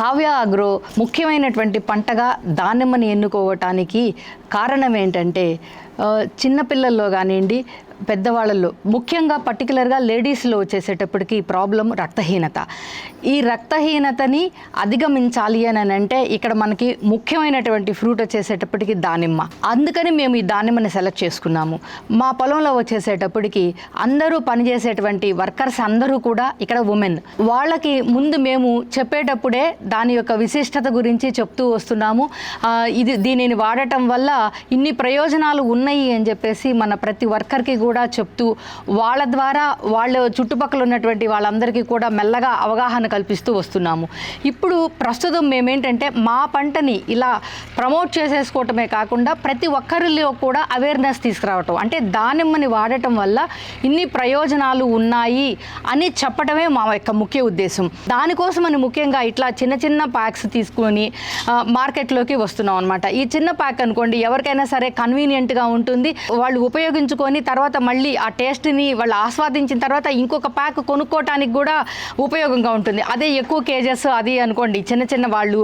Kavya agro ముఖ్యమైనటువంటి పంటగా దానిమ్మని ఎన్నుకోవటానికి కారణం ఏంటంటే చిన్నపిల్లల్లో కానివ్వండి పెద్దవాళ్ళల్లో ముఖ్యంగా పర్టికులర్గా లేడీస్లో వచ్చేసేటప్పటికి ప్రాబ్లం రక్తహీనత. ఈ రక్తహీనతని అధిగమించాలి అని అంటే ఇక్కడ మనకి ముఖ్యమైనటువంటి ఫ్రూట్ వచ్చేసేటప్పటికి దానిమ్మ. అందుకని మేము ఈ దానిమ్మని సెలెక్ట్ చేసుకున్నాము. మా పొలంలో వచ్చేసేటప్పటికి అందరూ పనిచేసేటువంటి వర్కర్స్ అందరూ కూడా ఇక్కడ ఉమెన్ వాళ్ళకి ముందు మేము చెప్పేటప్పుడే దాని యొక్క విశిష్టత గురించి చెప్తూ వస్తున్నాము. ఇది దీనిని వాడటం వల్ల ఇన్ని ప్రయోజనాలు ఉన్నాయి అని చెప్పేసి మన ప్రతి వర్కర్కి కూడా కూడా చెప్తూ వాళ్ళ ద్వారా వాళ్ళ చుట్టుపక్కల ఉన్నటువంటి వాళ్ళందరికీ కూడా మెల్లగా అవగాహన కల్పిస్తూ వస్తున్నాము. ఇప్పుడు ప్రస్తుతం మేమేంటంటే మా పంటని ఇలా ప్రమోట్ చేసేసుకోవటమే కాకుండా ప్రతి ఒక్కరిలో కూడా అవేర్నెస్ తీసుకురావటం. అంటే దానిమ్మని వాడటం వల్ల ఇన్ని ప్రయోజనాలు ఉన్నాయి అని చెప్పడమే మా యొక్క ముఖ్య ఉద్దేశం. దానికోసమని ముఖ్యంగా ఇట్లా చిన్న చిన్న ప్యాక్స్ తీసుకొని మార్కెట్లోకి వస్తున్నాం అనమాట ఈ చిన్న ప్యాక్ అనుకోండి ఎవరికైనా సరే కన్వీనియంట్గా ఉంటుంది. వాళ్ళు ఉపయోగించుకొని తర్వాత మళ్ళీ ఆ టేస్ట్ని వాళ్ళు ఆస్వాదించిన తర్వాత ఇంకొక ప్యాక్ కొనుక్కోవటానికి కూడా ఉపయోగంగా ఉంటుంది. అదే ఎక్కువ కేజెస్ అది అనుకోండి. చిన్న చిన్న వాళ్ళు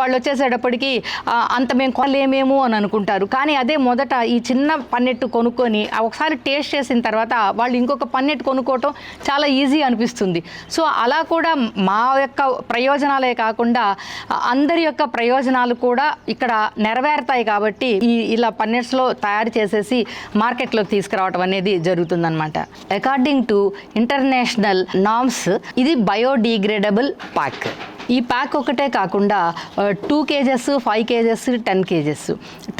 వాళ్ళు వచ్చేసేటప్పటికి అంత మేము కొనలేమేమో అని అనుకుంటారు. కానీ అదే మొదట ఈ చిన్న పన్నెట్టు కొనుక్కొని ఒకసారి టేస్ట్ చేసిన తర్వాత వాళ్ళు ఇంకొక పన్నెట్టు కొనుక్కోవటం చాలా ఈజీ అనిపిస్తుంది. సో అలా కూడా మా యొక్క ప్రయోజనాలే కాకుండా అందరి యొక్క ప్రయోజనాలు కూడా ఇక్కడ నెరవేరుతాయి కాబట్టి ఈ ఇలా పన్నెట్స్లో తయారు చేసేసి మార్కెట్లోకి తీసుకురావటం అనేది జరుగుతుందన్నమాట. అకార్డింగ్ టు ఇంటర్నేషనల్ నామ్స్ ఇది బయోడీగ్రేడబుల్ ప్యాక్ ఈ ప్యాక్ ఒకటే కాకుండా two KGs five KGs ten KGs.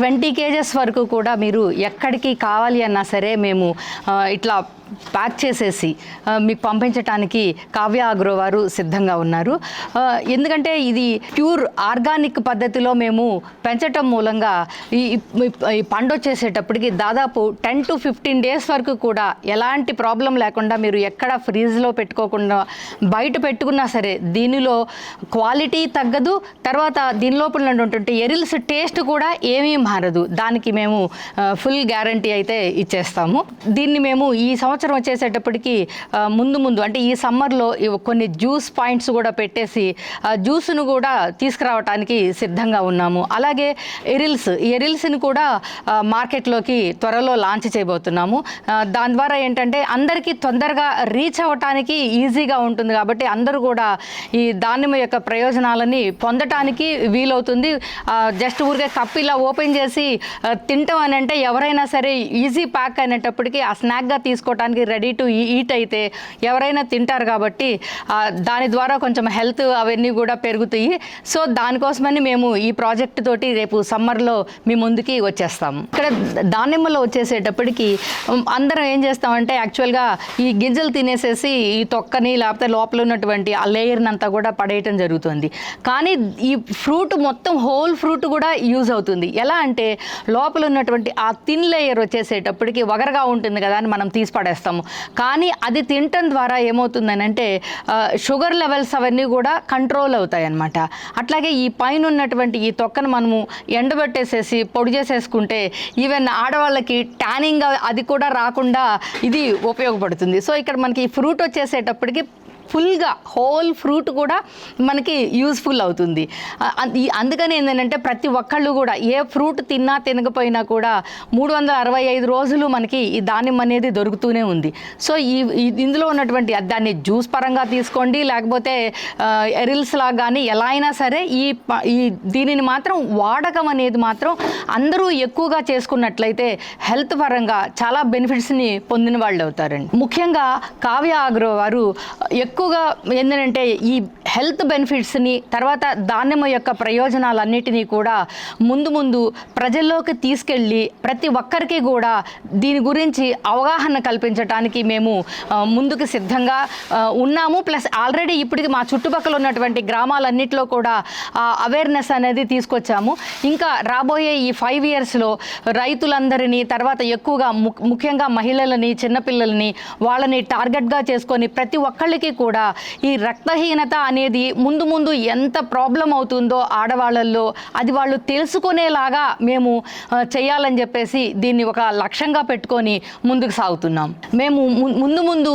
Twenty KGs వరకు కూడా మీరు ఎక్కడికి కావాలి అన్నా సరే మేము ఇట్లా ప్యాక్ చేసేసి మీకు పంపించడానికి కావ్య అగ్రో వారు సిద్ధంగా ఉన్నారు. ఎందుకంటే ఇది ప్యూర్ ఆర్గానిక్ పద్ధతిలో మేము పెంచటం మూలంగా ఈ ఈ పండు వచ్చేసేటప్పటికి దాదాపు టెన్ టు ఫిఫ్టీన్ డేస్ వరకు కూడా ఎలాంటి ప్రాబ్లం లేకుండా మీరు ఎక్కడ ఫ్రీజ్లో పెట్టుకోకుండా బయట పెట్టుకున్నా సరే దీనిలో క్వాలిటీ తగ్గదు తర్వాత దీని లోపల ఉన్నటువంటి ఎరిల్స్ టేస్ట్ కూడా ఏమీ మారదు. దానికి మేము ఫుల్ గ్యారంటీ అయితే ఇచ్చేస్తాము. దీన్ని మేము ఈ సంవత్సరం వచ్చేసేటప్పటికి ముందు ముందు అంటే ఈ సమ్మర్లో కొన్ని జ్యూస్ పాయింట్స్ కూడా పెట్టేసి ఆ జ్యూస్ను కూడా తీసుకురావడానికి సిద్ధంగా ఉన్నాము. అలాగే ఎరిల్స్ ఈ ఎరిల్స్ని కూడా మార్కెట్లోకి త్వరలో లాంచ్ చేయబోతున్నాము. దాని ద్వారా ఏంటంటే అందరికీ తొందరగా రీచ్ అవ్వటానికి ఈజీగా ఉంటుంది కాబట్టి అందరూ కూడా ఈ దానిమ్మ యొక్క ప్రయోజనాలని పొందటానికి వీలవుతుంది. జస్ట్ ఊరికే కప్ ఇలా ఓపెన్ చేసి తింటాం అని అంటే ఎవరైనా సరే ఈజీ ప్యాక్ అనేటప్పటికీ ఆ స్నాక్గా తీసుకోవడానికి రెడీ టు ఈట్ అయితే ఎవరైనా తింటారు కాబట్టి దాని ద్వారా కొంచెం హెల్త్ అవన్నీ కూడా పెరుగుతాయి. సో దానికోసమని మేము ఈ ప్రాజెక్ట్ తోటి రేపు సమ్మర్లో మీ ముందుకి వచ్చేస్తాము ఇక్కడ దానిమ్మలో వచ్చేసేటప్పటికి అందరం ఏం చేస్తామంటే యాక్చువల్గా ఈ గింజలు తినేసేసి ఈ తొక్కని లేకపోతే లోపల ఉన్నటువంటి ఆ లేయర్ని అంతా కూడా పడేయటం జరుగుతుంది. కానీ ఈ ఫ్రూట్ మొత్తం హోల్ ఫ్రూట్ కూడా యూజ్ అవుతుంది. ఎలా అంటే లోపల ఉన్నటువంటి ఆ తిన్ లేయర్ వచ్చేసేటప్పటికి వగరగా ఉంటుంది కదా అని మనం తీసి పడేస్తాము. కానీ అది తినటం ద్వారా ఏమవుతుందని అంటే షుగర్ లెవెల్స్ అవన్నీ కూడా కంట్రోల్ అవుతాయి అన్నమాట అట్లాగే ఈ పైన ఉన్నటువంటి ఈ తొక్కను మనము ఎండబెట్టేసేసి పొడి చేసేసుకుంటే ఈవెన్ ఆడవాళ్ళకి ట్యానింగ్ అది కూడా రాకుండా ఇది ఉపయోగపడుతుంది. సో ఇక్కడ మనకి ఈ ఫ్రూట్ వచ్చేసేటప్పటికి ఫుల్గా హోల్ ఫ్రూట్ కూడా మనకి యూస్ఫుల్ అవుతుంది. ఈ- అందుకని ఏంటంటే ప్రతి ఒక్కళ్ళు కూడా ఏ ఫ్రూట్ తిన్నా తినకపోయినా కూడా మూడు వందల అరవై ఐదు రోజులు మనకి ఈ దానిమ్మ అనేది దొరుకుతూనే ఉంది. సో ఈ ఇందులో ఉన్నటువంటి దాన్ని జ్యూస్ పరంగా తీసుకోండి లేకపోతే ఎరిల్స్ లాగా కానీ ఎలా అయినా సరే ఈ ఈ దీనిని మాత్రం వాడకం అనేది మాత్రం అందరూ ఎక్కువగా చేసుకున్నట్లయితే హెల్త్ పరంగా చాలా బెనిఫిట్స్ని పొందిన వాళ్ళు అవుతారండి ముఖ్యంగా కావ్య ఆగ్రో వారు ఎక్కువగా ఏంటంటే ఈ హెల్త్ బెనిఫిట్స్ని తర్వాత దానిమ్మ యొక్క ప్రయోజనాలన్నిటినీ కూడా ముందు ముందు ప్రజల్లోకి తీసుకెళ్ళి ప్రతి ఒక్కరికి కూడా దీని గురించి అవగాహన కల్పించడానికి మేము ముందుకు సిద్ధంగా ఉన్నాము. ప్లస్ ఆల్రెడీ ఇప్పటికి మా చుట్టుపక్కల ఉన్నటువంటి గ్రామాలన్నింటిలో కూడా అవేర్నెస్ అనేది తీసుకొచ్చాము. ఇంకా రాబోయే ఈ ఫైవ్ ఇయర్స్లో రైతులందరినీ తర్వాత ఎక్కువగా ము- ముఖ్యంగా మహిళలని చిన్నపిల్లల్ని వాళ్ళని టార్గెట్గా చేసుకొని ప్రతి ఒక్కళ్ళకి కూడా కూడా ఈ రక్తహీనత అనేది ముందు ముందు ఎంత ప్రాబ్లం అవుతుందో ఆడవాళ్ళల్లో అది వాళ్ళు తెలుసుకునేలాగా మేము చేయాలని చెప్పేసి దీన్ని ఒక లక్ష్యంగా పెట్టుకొని ముందుకు సాగుతున్నాం. మేము ముందు ముందు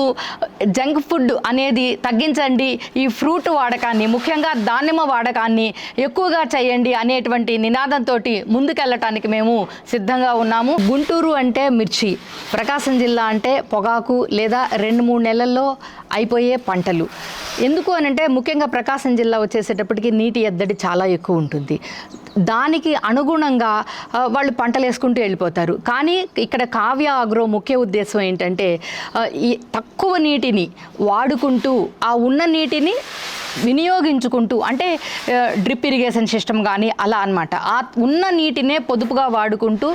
జంక్ ఫుడ్ అనేది తగ్గించండి ఈ ఫ్రూట్ వాడకాన్ని ముఖ్యంగా దానిమ్మ వాడకాన్ని ఎక్కువగా చేయండి అనేటువంటి నినాదంతో ముందుకెళ్ళటానికి మేము సిద్ధంగా ఉన్నాము. గుంటూరు అంటే మిర్చి ప్రకాశం జిల్లా అంటే పొగాకు లేదా రెండు మూడు నెలల్లో అయిపోయే పంటలు. ఎందుకు అని అంటే ముఖ్యంగా ప్రకాశం జిల్లా వచ్చేసేటప్పటికి నీటి ఎద్దడి చాలా ఎక్కువ ఉంటుంది. దానికి అనుగుణంగా వాళ్ళు పంటలు వేసుకుంటూ వెళ్ళిపోతారు. కానీ ఇక్కడ కావ్య ఆగ్రో ముఖ్య ఉద్దేశం ఏంటంటే ఈ తక్కువ నీటిని వాడుకుంటూ ఆ ఉన్న నీటిని వినియోగించుకుంటూ అంటే డ్రిప్ ఇరిగేషన్ సిస్టమ్ కానీ అలా అన్నమాట. ఆ ఉన్న నీటినే పొదుపుగా వాడుకుంటూ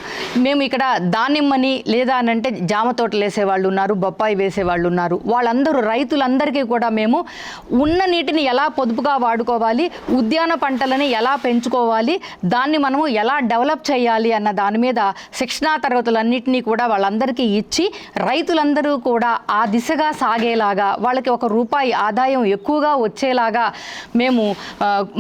మేము ఇక్కడ దానిమ్మని లేదా అని అంటే జామ తోటలు వేసేవాళ్ళు ఉన్నారు బొప్పాయి వేసేవాళ్ళు ఉన్నారు. వాళ్ళందరూ రైతులందరికీ కూడా మేము ఉన్న నీటిని ఎలా పొదుపుగా వాడుకోవాలి ఉద్యాన పంటలని ఎలా పెంచుకోవాలి దాన్ని మనము ఎలా డెవలప్ చేయాలి అన్న దాని మీద శిక్షణా తరగతులన్నింటినీ కూడా వాళ్ళందరికీ ఇచ్చి రైతులందరూ కూడా ఆ దిశగా సాగేలాగా వాళ్ళకి ఒక రూపాయి ఆదాయం ఎక్కువగా వచ్చేలాగా మేము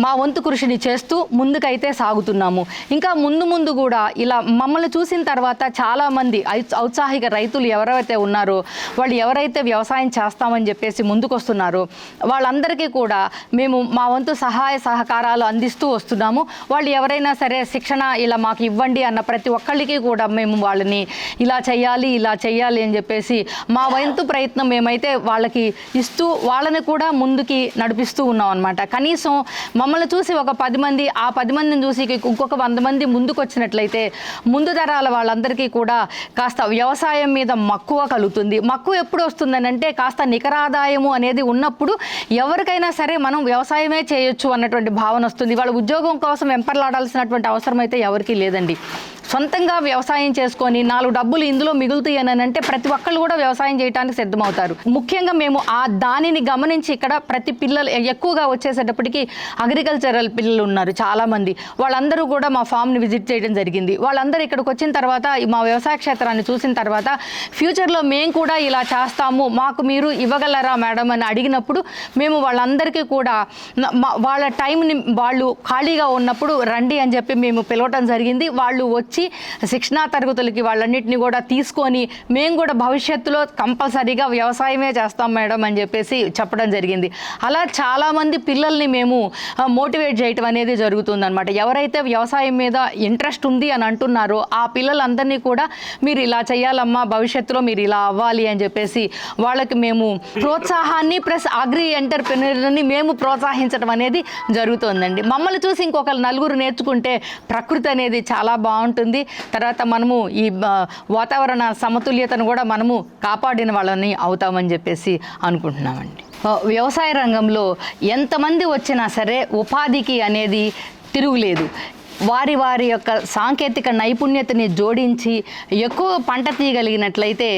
మా వంతు కృషిని చేస్తూ ముందుకైతే సాగుతున్నాము. ఇంకా ముందు ముందు కూడా ఇలా మమ్మల్ని చూసిన తర్వాత చాలామంది ఔత్సాహిక రైతులు ఎవరైతే ఉన్నారో వాళ్ళు ఎవరైతే వ్యవసాయం చేస్తామని చెప్పేసి ముందుకొస్తున్నారో వాళ్ళందరికీ కూడా మేము మా వంతు సహాయ సహకారాలు అందిస్తూ వస్తున్నాము. వాళ్ళు ఎవరైనా సరే శిక్షణ ఇలా మాకు ఇవ్వండి అన్న ప్రతి ఒక్కళ్ళకి కూడా మేము వాళ్ళని ఇలా చేయాలి ఇలా చేయాలి అని చెప్పేసి మా వంతు ప్రయత్నం మేమైతే వాళ్ళకి ఇస్తూ వాళ్ళని కూడా ముందుకి నడిపిస్తూ ఉన్నాం అనమాట కనీసం మమ్మల్ని చూసి ఒక పది మంది ఆ పది మందిని చూసి ఇంకొక వంద మంది ముందుకు వచ్చినట్లయితే ముందు తరాల వాళ్ళందరికీ కూడా కాస్త వ్యవసాయం మీద మక్కువ కలుగుతుంది. మక్కువ ఎప్పుడు వస్తుందని అంటే కాస్త నికరాదాయము అనేది ఉన్నప్పుడు ఎవరికైనా సరే మనం వ్యవసాయమే చేయొచ్చు అన్నటువంటి భావన వస్తుంది. వాళ్ళ ఉద్యోగం కోసం వెంపర్లాడాల్సినటువంటి అవసరం అయితే ఎవరికీ లేదండి. సొంతంగా వ్యవసాయం చేసుకొని నాలుగు డబ్బులు ఇందులో మిగులుతాయి అని అంటే ప్రతి ఒక్కళ్ళు కూడా వ్యవసాయం చేయడానికి సిద్ధమవుతారు. ముఖ్యంగా మేము ఆ దానిని గమనించి ఇక్కడ ప్రతి పిల్లలు ఎక్కువగా వచ్చేసేటప్పటికి అగ్రికల్చరల్ పిల్లలు ఉన్నారు చాలామంది. వాళ్ళందరూ కూడా మా ఫామ్ని విజిట్ చేయడం జరిగింది. వాళ్ళందరూ ఇక్కడికి వచ్చిన తర్వాత మా వ్యవసాయ క్షేత్రాన్ని చూసిన తర్వాత ఫ్యూచర్లో మేము కూడా ఇలా చేస్తాము మాకు మీరు ఇవ్వగలరా మేడం అని అడిగినప్పుడు మేము వాళ్ళందరికీ కూడా మా- వాళ్ళ టైంని వాళ్ళు ఖాళీగా ఉన్నప్పుడు రండి అని చెప్పి మేము పిలవటం జరిగింది. వాళ్ళు వచ్చి శిక్షణా తరగతులకి వాళ్ళన్నింటినీ కూడా తీసుకొని మేము కూడా భవిష్యత్తులో కంపల్సరీగా వ్యవసాయమే చేస్తాం మేడం అని చెప్పేసి చెప్పడం జరిగింది. అలా చాలామంది పిల్లల్ని మేము మోటివేట్ చేయటం అనేది జరుగుతుందన్నమాట. ఎవరైతే వ్యవసాయం మీద ఇంట్రెస్ట్ ఉంది అని అంటున్నారో ఆ పిల్లలందరినీ కూడా మీరు ఇలా చేయాలమ్మా భవిష్యత్తులో మీరు ఇలా అవ్వాలి అని చెప్పేసి వాళ్ళకి మేము ప్రోత్సాహాన్ని ప్లస్ అగ్రి ఎంటర్ప్రెన్యూర్ని మేము ప్రోత్సహించడం అనేది జరుగుతుందండి. మమ్మల్ని చూసి ఇంకొకరు నలుగురు నేర్చుకుంటే ప్రకృతి అనేది చాలా బాగుంటుంది. తర్వాత మనము ఈ వాతావరణ సమతుల్యతను కూడా మనము కాపాడిన వాళ్ళని అవుతామని చెప్పేసి అనుకుంటున్నామండి. వ్యవసాయ రంగంలో ఎంతమంది వచ్చినా సరే ఉపాధికి అనేది తిరుగులేదు. వారి వారి యొక్క సాంకేతిక నైపుణ్యతని జోడించి ఎక్కువ పంట తీయగలిగినట్లయితే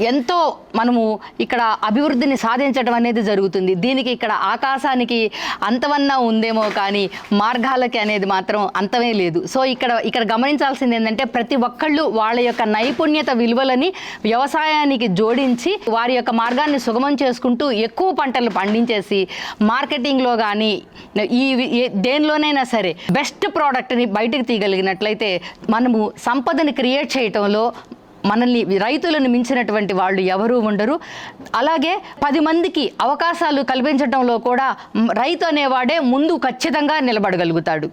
ఎంతో మనము ఇక్కడ అభివృద్ధిని సాధించడం అనేది జరుగుతుంది. దీనికి ఇక్కడ ఆకాశానికి అంతవన్నా ఉందేమో కానీ మార్గాలకి అనేది మాత్రం అంతమే లేదు. సో ఇక్కడ ఇక్కడ గమనించాల్సింది ఏంటంటే ప్రతి ఒక్కళ్ళు వాళ్ళ యొక్క నైపుణ్యత విలువలని వ్యవసాయానికి జోడించి వారి యొక్క మార్గాన్ని సుగమం చేసుకుంటూ ఎక్కువ పంటలు పండించేసి మార్కెటింగ్లో కానీ ఈ దేనిలోనైనా సరే బెస్ట్ ప్రోడక్ట్ని బయటకు తీయగలిగినట్లయితే మనము సంపదని క్రియేట్ చేయటంలో మనల్ని రైతులను మించినటువంటి వాళ్ళు ఎవరూ ఉండరు. అలాగే పది మందికి అవకాశాలు కల్పించడంలో కూడా రైతు అనేవాడే ముందు ఖచ్చితంగా నిలబడగలుగుతాడు.